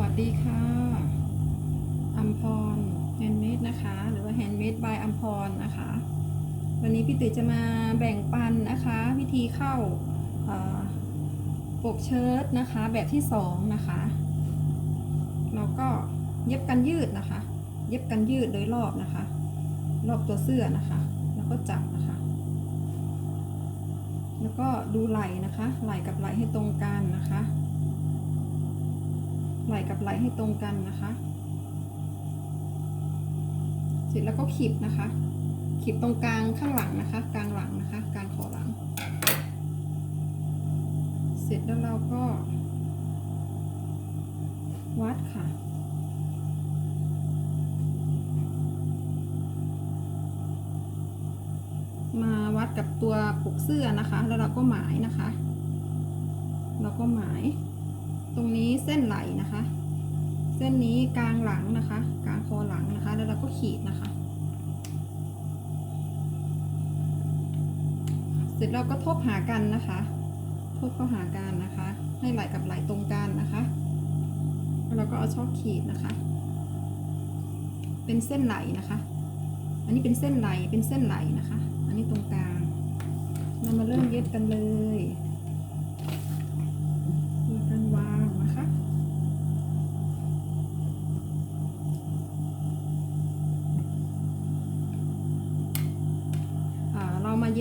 วัสดีค่ะอัมพรแฮนด์เมดนะคะ หรือว่าแฮนด์เมดบายอัมพรนะคะ วันนี้พี่ตุ๋ยจะมาแบ่งปันนะคะ วิธีเข้าปกเชิ้ตนะคะ แบบที่สองนะคะเราก็เย็บกันยืดนะคะ เย็บกันยืดโดยรอบนะคะ รอบตัวเสื้อนะคะ แล้วก็จับนะคะ แล้วก็ดูไหล่นะคะ ไหล่กับไหล่ให้ตรงกันนะคะ ไหล่กับไหล่ให้ตรงกันนะคะ เสร็จแล้วก็ขีดนะคะ ขีดตรงกลางข้างหลังนะคะ กลางหลังนะคะ กลางคอหลัง เสร็จแล้วเราก็ วัดค่ะมาวัดกับตัวปกเสื้อนะคะ แล้วเราก็หมายนะคะ เราก็หมาย ตรงนี้เส้นไหลนะคะ เส้นนี้กลางหลังนะคะ กลางคอหลังนะคะ แล้วเราก็ขีดนะคะ เสร็จเราก็ทบหากันนะคะ ทบเข้าหากันนะคะ ให้ไหลกับไหลตรงกันนะคะแล้วเราก็เอาช่อขีดนะคะ เป็นเส้นไหลนะคะ อันนี้เป็นเส้นไหลเป็นเส้นไหลนะคะ อันนี้ตรงกลางเรามาเริ่มเย็บกันเลย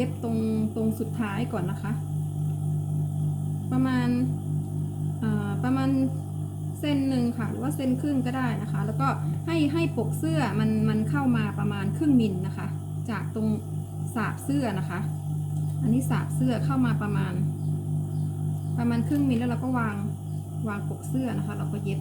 ็บตรงตรงสุดท้ายก่อนนะคะ ประมาณประมาณเส้นหนึ่งค่ะหรือว่าเส้นครึ่งก็ได้นะคะ แล้วก็ให้ให้ปกเสื้อมันมันเข้ามาประมาณครึ่งมิลนะคะ จากตรงสาบเสื้อนะคะ อันนี้สาบเสื้อเข้ามาประมาณ ประมาณครึ่งมิลแล้วเราก็วางวางปกเสื้อนะคะ เราก็เย็บ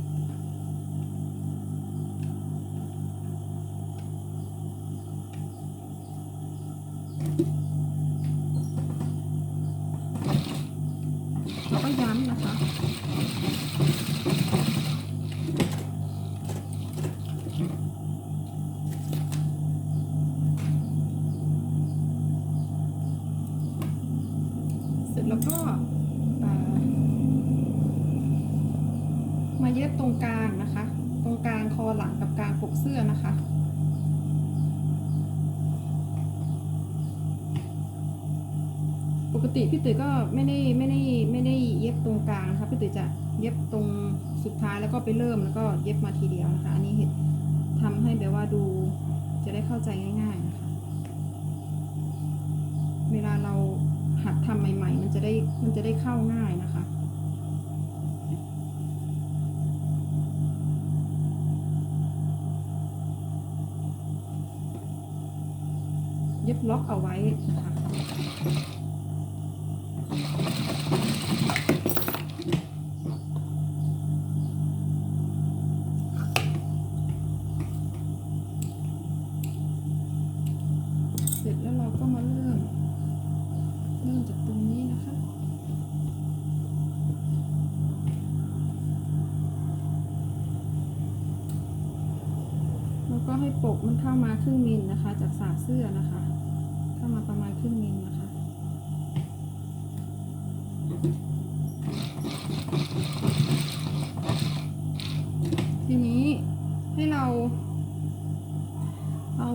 แล้วก็มาเย็บตรงกลางนะคะ ตรงกลางคอหลังกับกลางปกเสื้อนะคะปกติพี่ตุ๋ยก็ไม่ได้ไม่ได้ไม่ได้เย็บตรงกลางนะคะพี่ตุ๋ยจะเย็บตรงสุดท้ายแล้วก็ไปเริ่มแล้วก็เย็บมาทีเดียวนะคะ อันนี้เห็นทำให้แบบว่าดูจะได้เข้าใจง่าย ๆ นะคะ มันจะได้มันจะได้เข้าง่ายนะคะ เย็บล็อกเอาไว้นะคะ ก็ให้ปกมันเข้ามาครึ่งมิลนะคะ จากสากเสื้อนะคะ เข้ามาประมาณครึ่งมิลนะคะทีนี้ให้เรา เอา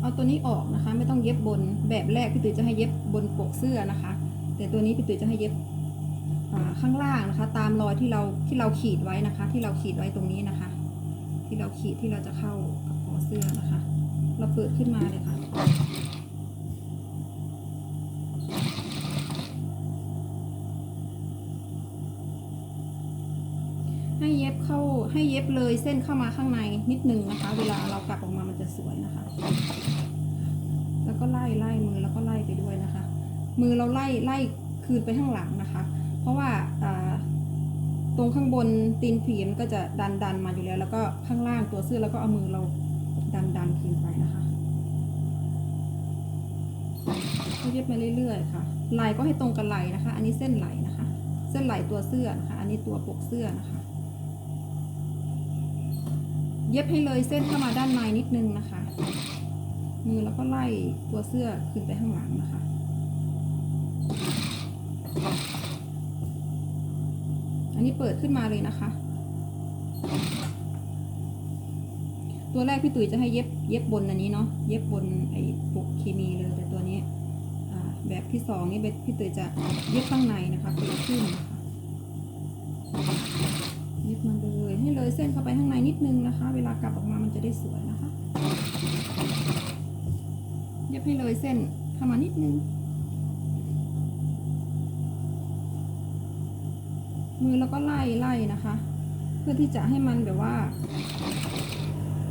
เอาตัวนี้ออกนะคะ ไม่ต้องเย็บบนแบบแรกพี่ตุ๋ยจะให้เย็บบนปกเสื้อนะคะ แต่ตัวนี้พี่ตุ๋ยจะให้เย็บข้างล่างนะคะ ตามรอยที่เราที่เราขีดไว้นะคะ ที่เราขีดไว้ตรงนี้นะคะ ที่เราขีดที่เราจะเข้า เสื้อนะคะ เราเปิดขึ้นมาเลยค่ะ ให้เย็บเข้าให้เย็บเลยเส้นเข้ามาข้างในนิดนึงนะคะ เวลาเรากลับออกมามันจะสวยนะคะ แล้วก็ไล่ไล่มือแล้วก็ไล่ไปด้วยนะคะ มือเราไล่ไล่คืนไปข้างหลังนะคะ เพราะว่าอ่าตรงข้างบนตีนผีมันก็จะดันดันมาอยู่แล้ว แล้วก็ข้างล่างตัวเสื้อแล้วก็เอามือเรา ดันดันคืนไปนะคะก็เย็บมาเรื่อยๆค่ะไหลก็ให้ตรงกับไหลนะคะ อันนี้เส้นไหลนะคะ เส้นไหลตัวเสื้อนะคะ อันนี้ตัวปกเสื้อนะคะ เย็บให้เลยเส้นเข้ามาด้านในนิดนึงนะคะ มือแล้วก็ไล่ตัวเสื้อขึ้นไปข้างหลังนะคะอันนี้เปิดขึ้นมาเลยนะคะ ตัวแรกพี่ตุ๋ยจะให้เย็บเย็บบนอันนี้เนาะเย็บบนไอ้ปกเคมีเลยแต่ตัวนี้แบบที่สองนี่พี่ตุ๋ยจะเย็บข้างในนะคะเป็นขึ้นเย็บมาเลยให้เลยเส้นเข้าไปข้างในนิดนึงนะคะ เวลากลับออกมามันจะได้สวยนะคะ เย็บให้เลยเส้นเข้ามานิดนึงมือแล้วก็ไล่ไล่นะคะ เพื่อที่จะให้มันแบบว่า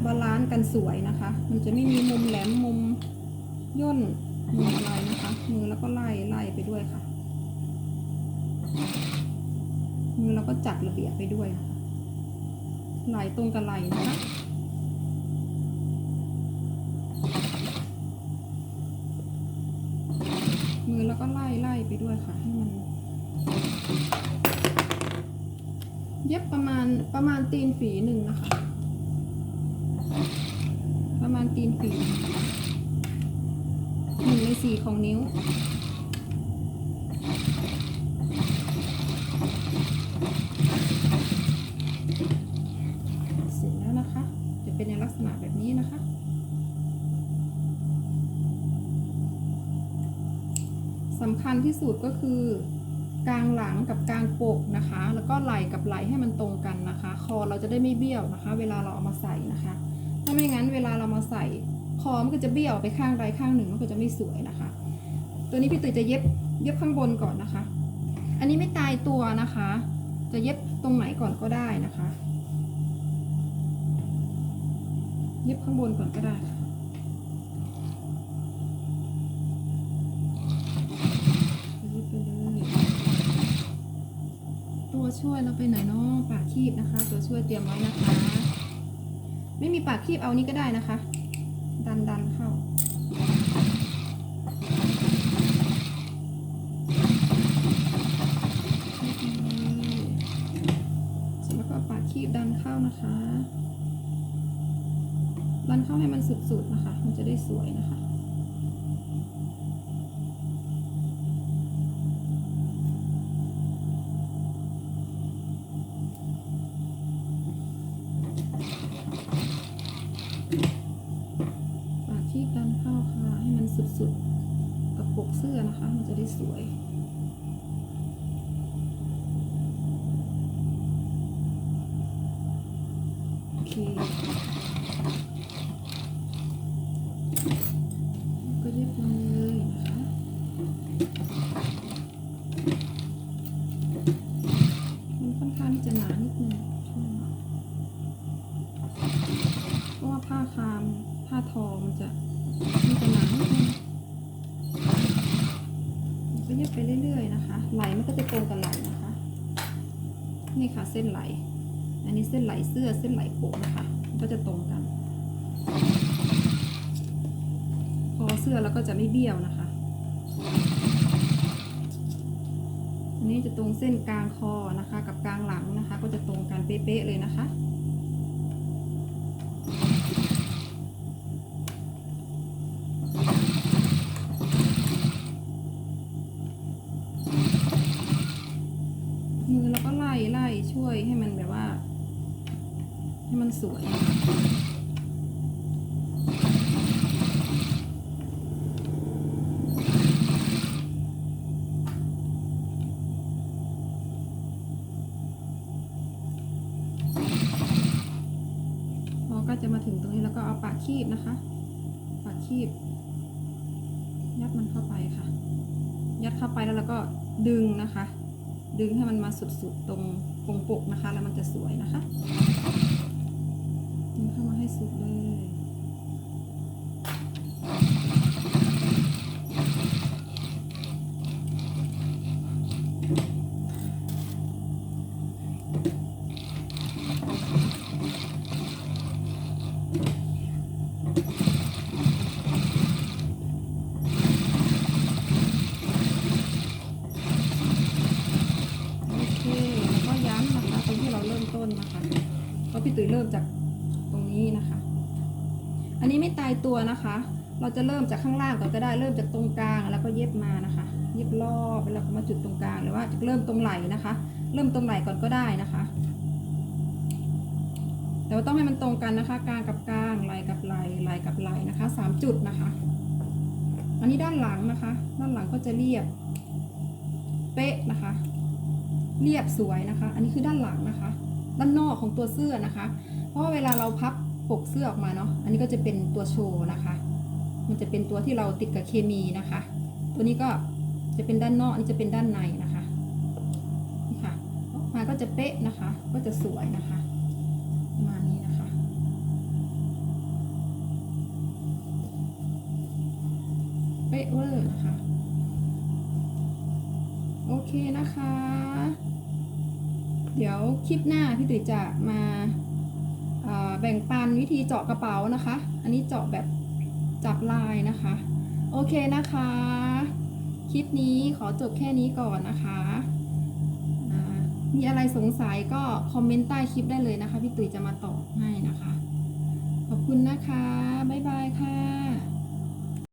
บาลานซ์กันสวยนะคะ มันจะไม่มีมุมแหลมมุมย่นมุมอะไรนะคะ มือแล้วก็ไล่ไล่ไปด้วยค่ะ มือแล้วก็จัดระเบียบไปด้วยนะคะไหลตรงกับไหลนะคะมือแล้วก็ไล่ไล่ไปด้วยค่ะ ให้มัน เย็บประมาณประมาณตีนฝีหนึ่งนะคะ มาณตีนฝีหนึ่งในสี่ของนิ้วเสร็จแล้วนะคะ จะเป็นในลักษณะแบบนี้นะคะสำคัญที่สุดก็คือกลางหลังกับกลางปกนะคะ แล้วก็ไหล่กับไหล่ให้มันตรงกันนะคะ คอเราจะได้ไม่เบี้ยวนะคะ เวลาเราเอามาใส่นะคะ ถ้าไม่งั้นเวลาเรามาใส่คอมันก็จะเบี้ยวไปข้างใดข้างหนึ่งมันก็จะไม่สวยนะคะ ตัวนี้พี่ตุ๋ยจะเย็บเย็บข้างบนก่อนนะคะ อันนี้ไม่ตายตัวนะคะ จะเย็บตรงไหนก่อนก็ได้นะคะ เย็บข้างบนก่อนก็ได้ตัวช่วยเราไปไหนเนาะปากคีบนะคะ ตัวช่วยเตรียมไว้นะคะ ไม่มีปากคีบเอานี้ก็ได้นะคะ ดันดันเข้า แล้วก็ปากคีบดันเข้านะคะ ดันเข้าให้มันสุดๆนะคะ มันจะได้สวยนะคะ กเสื้อนะคะ มันจะได้สวยโอเคก็เรีย็บมาเลยนะคะมันค่อนข้างที่จะหนานิดนึงช่วงนี้เพราะว่าผ้าคามผ้าทอมันจะมันจะหนานิดนึงก็เย็บไปเรื่อยๆนะคะ ไหลมันก็จะตรงกับไหลนะคะ นี่ค่ะเส้นไหล อันนี้เส้นไหลเสื้อเส้นไหลโปกนะคะมันก็จะตรงกัน พอเสื้อแล้วก็จะไม่เบี้ยวนะคะ อันนี้จะตรงเส้นกลางคอนะคะ กับกลางหลังนะคะ ก็จะตรงกันเป๊ะๆเลยนะคะ มือเราก็ไล่ไล่ช่วยให้มันแบบว่า ให้มันสวยพอก็จะมาถึงตรงนี้แล้วก็เอาปากคีบนะคะ ปากคีบ ยัดมันเข้าไปค่ะ ยัดเข้าไปแล้วเราก็ดึงนะคะ ดึงให้มันมาสุดๆตรงปงปกนะคะ แล้วมันจะสวยนะคะดึงเข้ามาให้สุดเลย โอเค แล้วก็ย้ำนะคะตรงที่เราเริ่มต้นนะคะ เพราะพี่ตุ๋ยเริ่มจากตรงนี้นะคะ อันนี้ไม่ตายตัวนะคะ เราจะเริ่มจากข้างล่างก่อนก็ได้เริ่มจากตรงกลางแล้วก็เย็บมานะคะ เย็บรอบแล้วก็มาจุดตรงกลางหรือว่าจะเริ่มตรงไหล่นะคะ เริ่มตรงไหล่ก่อนก็ได้นะคะ แต่ว่าต้องให้มันตรงกันนะคะ กลางกับกลางไหลกับไหลไหลกับไหลนะคะสามจุดนะคะ อันนี้ด้านหลังนะคะ ด้านหลังก็จะเรียบเป๊ะนะคะ เรียบสวยนะคะ อันนี้คือด้านหลังนะคะ ด้านนอกของตัวเสื้อนะคะ เพราะว่าเวลาเราพับปกเสื้อออกมาเนาะ อันนี้ก็จะเป็นตัวโชว์นะคะ มันจะเป็นตัวที่เราติดกับเคมีนะคะ ตัวนี้ก็จะเป็นด้านนอกอันนี้จะเป็นด้านในนะคะนี่ค่ะออกมาก็จะเป๊ะนะคะ ก็จะสวยนะคะประมาณนี้นะคะ เป๊ะเวอร์นะคะ โอเคนะคะ เดี๋ยวคลิปหน้าพี่ตุ๋ยจะมาแบ่งปันวิธีเจาะกระเป๋านะคะ อันนี้เจาะแบบจับลายนะคะ โอเคนะคะ คลิปนี้ขอจบแค่นี้ก่อนนะคะมีอะไรสงสัยก็คอมเมนต์ใต้คลิปได้เลยนะคะ พี่ตุ๋ยจะมาตอบให้นะคะ ขอบคุณนะคะ บ๊ายบายค่ะ